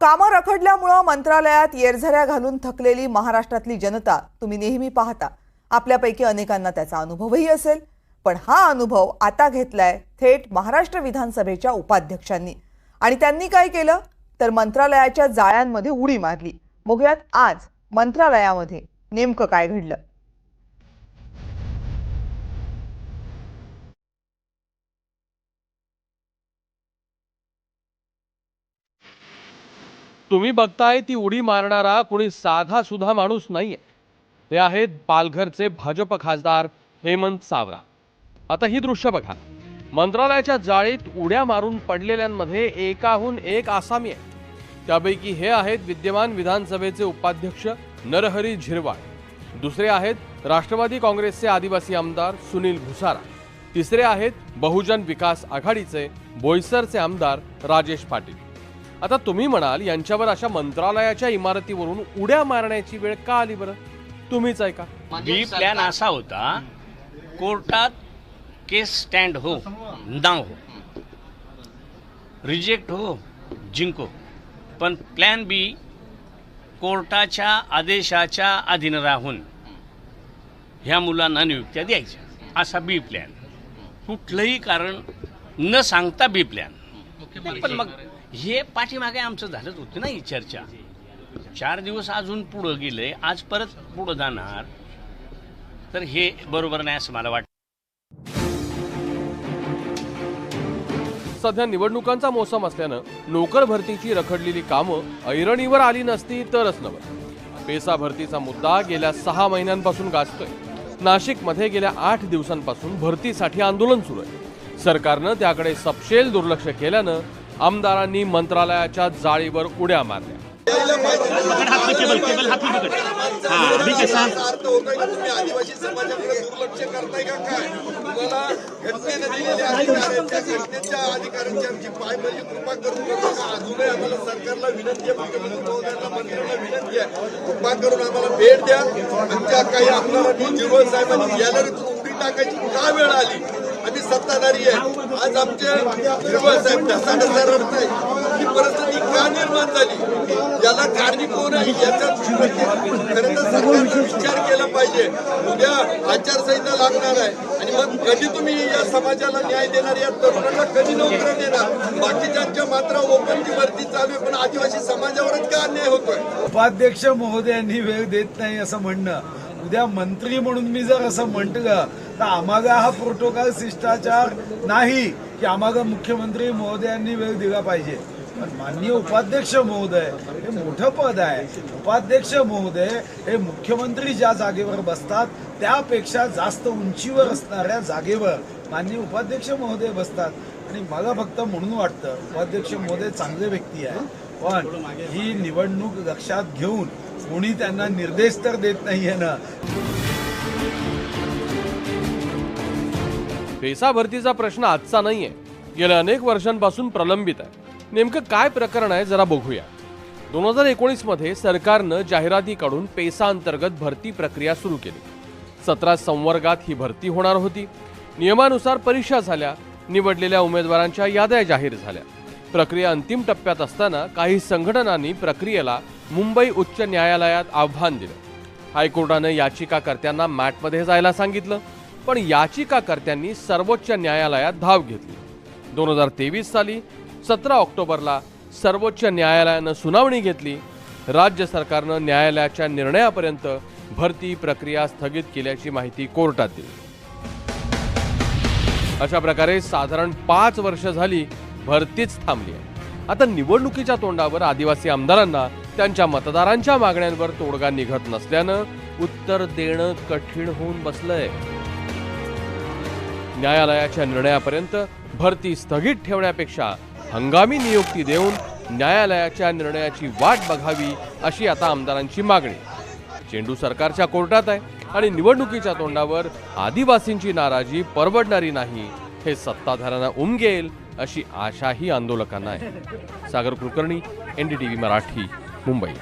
कामं रखडल्यामुळं मंत्रालयात येरझऱ्या घालून थकलेली महाराष्ट्रातली जनता तुम्ही नेहमी पाहता. आपल्यापैकी अनेकांना त्याचा अनुभवही असेल. पण हा अनुभव आता घेतलाय थेट महाराष्ट्र विधानसभेच्या उपाध्यक्षांनी. आणि त्यांनी काय केलं? तर मंत्रालयाच्या जाळ्यांमध्ये उडी मारली. बघूयात आज मंत्रालयामध्ये नेमकं काय घडलं. तुम्ही बघताय ती उडी मारणारा कोणी साधा सुद्धा माणूस नाहीये. ते आहेत पालघरचे भाजप खासदार हेमंत सावरा. आता ही दृश्य बघा. मंत्रालयाच्या जाळीत उड्या मारून पडलेल्यांमध्ये एकाहून एक आसामी आहे त्यापैकी हे आहेत विद्यमान विधानसभेचे उपाध्यक्ष नरहरी झिरवाळ. दुसरे आहेत राष्ट्रवादी काँग्रेसचे आदिवासी आमदार सुनील भुसारा. तिसरे आहेत बहुजन विकास आघाडीचे बोईसरचे आमदार राजेश पाटील. आता तुम्ही म्हणाल यांच्यावर अशा मंत्रालयाच्या इमारतीवरून उड्या मारण्याची वेळ का आली बरं? तुम्हीच ऐका. बी प्लॅन असा होता कोर्टात केस स्टँड हो ना हो. रिजेक्ट हो जिंको. पण प्लॅन बी कोर्टाच्या आदेशाच्या अधीन राहून ह्या मुलांना नियुक्त्या द्यायच्या. असा बी प्लॅन. कुठलंही कारण न सांगता बी प्लॅन. पण मग हे पाठीमागे आमचं झालंच होतं ना ही चर्चा. चार दिवस अजून पुढं गेले आज परत पुढं जाणार. तर हे बरोबर नाही असं मला वाटतं. सध्या निवडणुकांचा मोसम असल्यानं नोकर भरतीची रखडलेली कामं ऐरणीवर आली नसती तरच नवं पेसा भरतीचा मुद्दा गेल्या सहा महिन्यांपासून गाजतोय. नाशिकमध्ये गेल्या आठ दिवसांपासून भरतीसाठी आंदोलन सुरू आहे. सरकारनं त्याकडे सपशेल दुर्लक्ष केल्यानं आमदारांनी मंत्रालयाच्या जाळीवर उड्या मारल्या. कृपा करून आम्हाला कृपा करून आम्हाला भेट द्या. आमच्या काही आमदारांनी जिरोळ साहेबांनी गॅलरीतून उडी टाकायची का वेळ आली? आम्ही सत्ताधारी आहे. आज आमचे साहेब ढसा ढसा आहे ही परिस्थिती का निर्माण झाली? याला कारणी कोण आहे? याचा म्हणजे खरं तर सरकारने विचार केला पाहिजे. उद्या आचारसंहिता लागणार आहे. आणि मग कधी तुम्ही या समाजाला न्याय देणार? या तरुणांना कधी नोकऱ्या देणार? बाकीच्या मात्र ओपनची भरती चालू आहे पण आदिवासी समाजावरच का अन्याय होतोय? उपाध्यक्ष महोदयांनी वेळ देत नाही असं म्हणणं. उद्या मंत्री म्हणून मी जर असं म्हटलं तर आम्हाला हा प्रोटोकॉल शिष्टाचार नाही की आम्हाला मुख्यमंत्री महोदयांनी वेळ दिला पाहिजे. पण माननीय उपाध्यक्ष महोदय हे मोठं पद आहे. उपाध्यक्ष महोदय हे मुख्यमंत्री ज्या जागेवर बसतात त्यापेक्षा जास्त उंचीवर असणाऱ्या जागेवर माननीय उपाध्यक्ष महोदय बसतात. आणि मला फक्त म्हणून वाटतं उपाध्यक्ष महोदय चांगले व्यक्ती आहे. पण ही निवडणूक लक्षात घेऊन कोणी त्यांना निर्देश तर देत नाहीये ना. पेसा भरतीचा प्रश्न आजचा नाहीये. गेल्या अनेक वर्षांपासून प्रलंबित आहे. नेमकं काय प्रकरण आहे जरा बघूया. दोन हजार एकोणीसमध्ये सरकारनं जाहिराती काढून पेसा अंतर्गत भरती प्रक्रिया सुरू केली. सतरा संवर्गात ही भरती होणार होती. नियमानुसार परीक्षा झाल्या. निवडलेल्या उमेदवारांच्या याद्या जाहीर झाल्या. प्रक्रिया अंतिम टप्प्यात असताना काही संघटनांनी प्रक्रियेला मुंबई उच्च न्यायालयात आव्हान दिलं. हायकोर्टानं याचिकाकर्त्यांना मॅटमध्ये जायला सांगितलं. पण याचिकाकर्त्यांनी सर्वोच्च न्यायालयात धाव घेतली. दोन हजार तेवीस साली सतरा ऑक्टोबरला सर्वोच्च न्यायालयानं सुनावणी घेतली. राज्य सरकारनं न्यायालयाच्या निर्णयापर्यंत भरती प्रक्रिया स्थगित केल्याची माहिती कोर्टात दिली. अशा प्रकारे साधारण पाच वर्ष झाली भरतीच थांबली आहे. आता निवडणुकीच्या तोंडावर आदिवासी आमदारांना त्यांच्या मतदारांच्या मागण्यांवर तोडगा निघत नसल्यानं उत्तर देणं कठीण होऊन बसलंय. न्यायालयाच्या निर्णयापर्यंत भरती स्थगित ठेवण्यापेक्षा हंगामी नियुक्ती देऊन न्यायालयाच्या निर्णयाची वाट बघावी अशी आता आमदारांची मागणी. चेंडू सरकारच्या कोर्टात आहे आणि निवडणुकीच्या तोंडावर आदिवासींची नाराजी परवडणारी नाही हे सत्ताधाऱ्यांना उमगेल अशी आशाही आंदोलकांना आहे. सागर कुलकर्णी एनडीटीव्ही मराठी मुंबई.